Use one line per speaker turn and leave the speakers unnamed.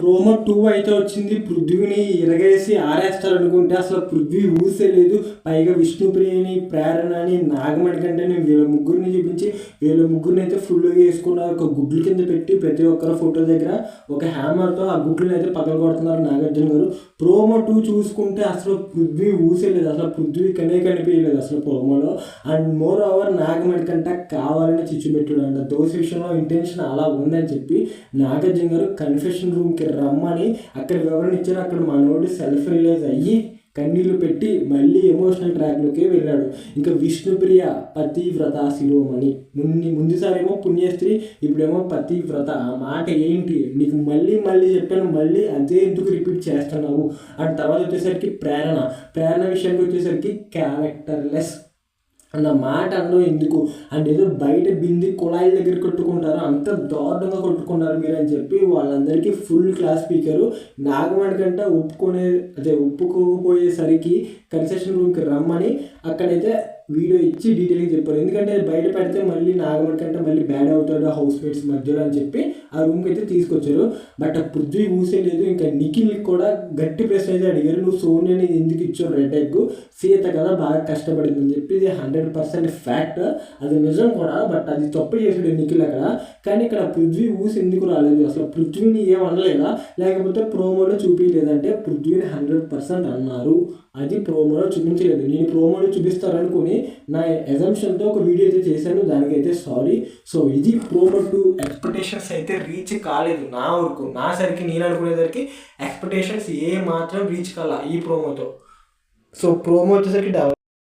Promo two అయితే వచ్చింది. పృథ్వీని ఇరగేసి ఆరేస్తారు అనుకుంటే అసలు పృథ్వీ ఊసే లేదు. పైగా విష్ణుప్రియని ప్రేరణ అని నాగమణికంటని వీళ్ళ ముగ్గురిని చూపించి వీళ్ళ ముగ్గురిని అయితే ఫుల్గా వేసుకున్నారు. ఒక గుడ్ల కింద పెట్టి ప్రతి ఒక్కరి ఫోటో దగ్గర ఒక హ్యామర్తో ఆ గుడ్లను అయితే పగల కొడుతున్నారు నాగార్జున గారు. ప్రోమో టూ చూసుకుంటే అసలు పృథ్వీ ఊసే లేదు. అసలు పృథ్వీ కనే కనిపించలేదు అసలు ప్రోమోలో. అండ్ మోర్ ఓవర్ నాగమణికంట కావాలని చిచ్చు పెట్టాడు అంట దోశ విషయంలో ఇంటెన్షన్ అలా ఉందని చెప్పి నాగార్జున గారు కన్ఫెషన్ రూమ్కి రమ్మని అక్కడ వివరణ ఇచ్చారు అక్కడ మనోడు సెల్ఫ్ రిలైజ్ అయ్యి కన్నీళ్ళు పెట్టి మళ్ళీ ఎమోషనల్ ట్రాక్లోకి వెళ్ళాడు. ఇంకా విష్ణుప్రియ పతివ్రత శిరోమణి. ముందు ముందుసారేమో పుణ్యస్త్రీ ఇప్పుడేమో పతివ్రత. ఆ మాట ఏంటి? నీకు మళ్ళీ మళ్ళీ చెప్పాను మళ్ళీ అదే ఎందుకు రిపీట్ చేస్తున్నావు? అండ్ తర్వాత వచ్చేసరికి ప్రేరణ. ప్రేరణ విషయానికి వచ్చేసరికి క్యారెక్టర్లెస్ అన్న మాట అనడం ఎందుకు? అండ్ ఏదో బయట బింది కుళాయిల దగ్గర కొట్టుకుంటారు అంత దారుణంగా కొట్టుకున్నారు మీరు అని చెప్పి వాళ్ళందరికీ ఫుల్ క్లాస్ స్పీకరు నాగమాడి కంట ఒప్పుకునే అదే ఒప్పుకోకపోయేసరికి కన్సెషన్ రూమ్కి రమ్మని అక్కడైతే వీడియో ఇచ్చి డీటెయిల్గా చెప్పారు ఎందుకంటే బయట పెడితే మళ్ళీ నాగమణి కంటే మళ్ళీ బ్యాడ్ అవుతాడు హౌస్ మేట్స్ మధ్యలో అని చెప్పి ఆ రూమ్కి అయితే తీసుకొచ్చారు. బట్ ఆ పృథ్వీ ఊసే లేదు. ఇంకా నిఖిల్ కూడా గట్టి ప్రశ్న అయితే అడిగారు. నువ్వు సోనియాని ఎందుకు ఇచ్చావు రెడ్ ఎగ్ సీత కదా బాగా కష్టపడింది అని చెప్పి ఇది హండ్రెడ్ పర్సెంట్ ఫ్యాక్ట్ అది నిజం కూడా బట్ అది తప్పు చేశాడు నిఖిల్ అక్కడ. కానీ ఇక్కడ పృథ్వీ ఊసి ఎందుకు రాలేదు? అసలు పృథ్వీని ఏం అనలేదా? లేకపోతే ప్రోమోలో చూపించలేదంటే పృథ్వీని హండ్రెడ్ పర్సెంట్ అన్నారు. అది ప్రోమోలో చూపించలేదు. నేను ప్రోమోలో చూపిస్తారనుకుని నా ఎజంప్షన్తో ఒక వీడియో అయితే చేశాను దానికైతే సారీ సో ఇది ప్రోమో టూ ఎక్స్పెక్టేషన్స్ అయితే రీచ్ కాలేదు నా వరకు. నా సరికి నేను అనుకునేసరికి ఎక్స్పెక్టేషన్స్ ఏ మాత్రం రీచ్ కాల ఈ ప్రోమోతో సో ప్రోమో వచ్చేసరికి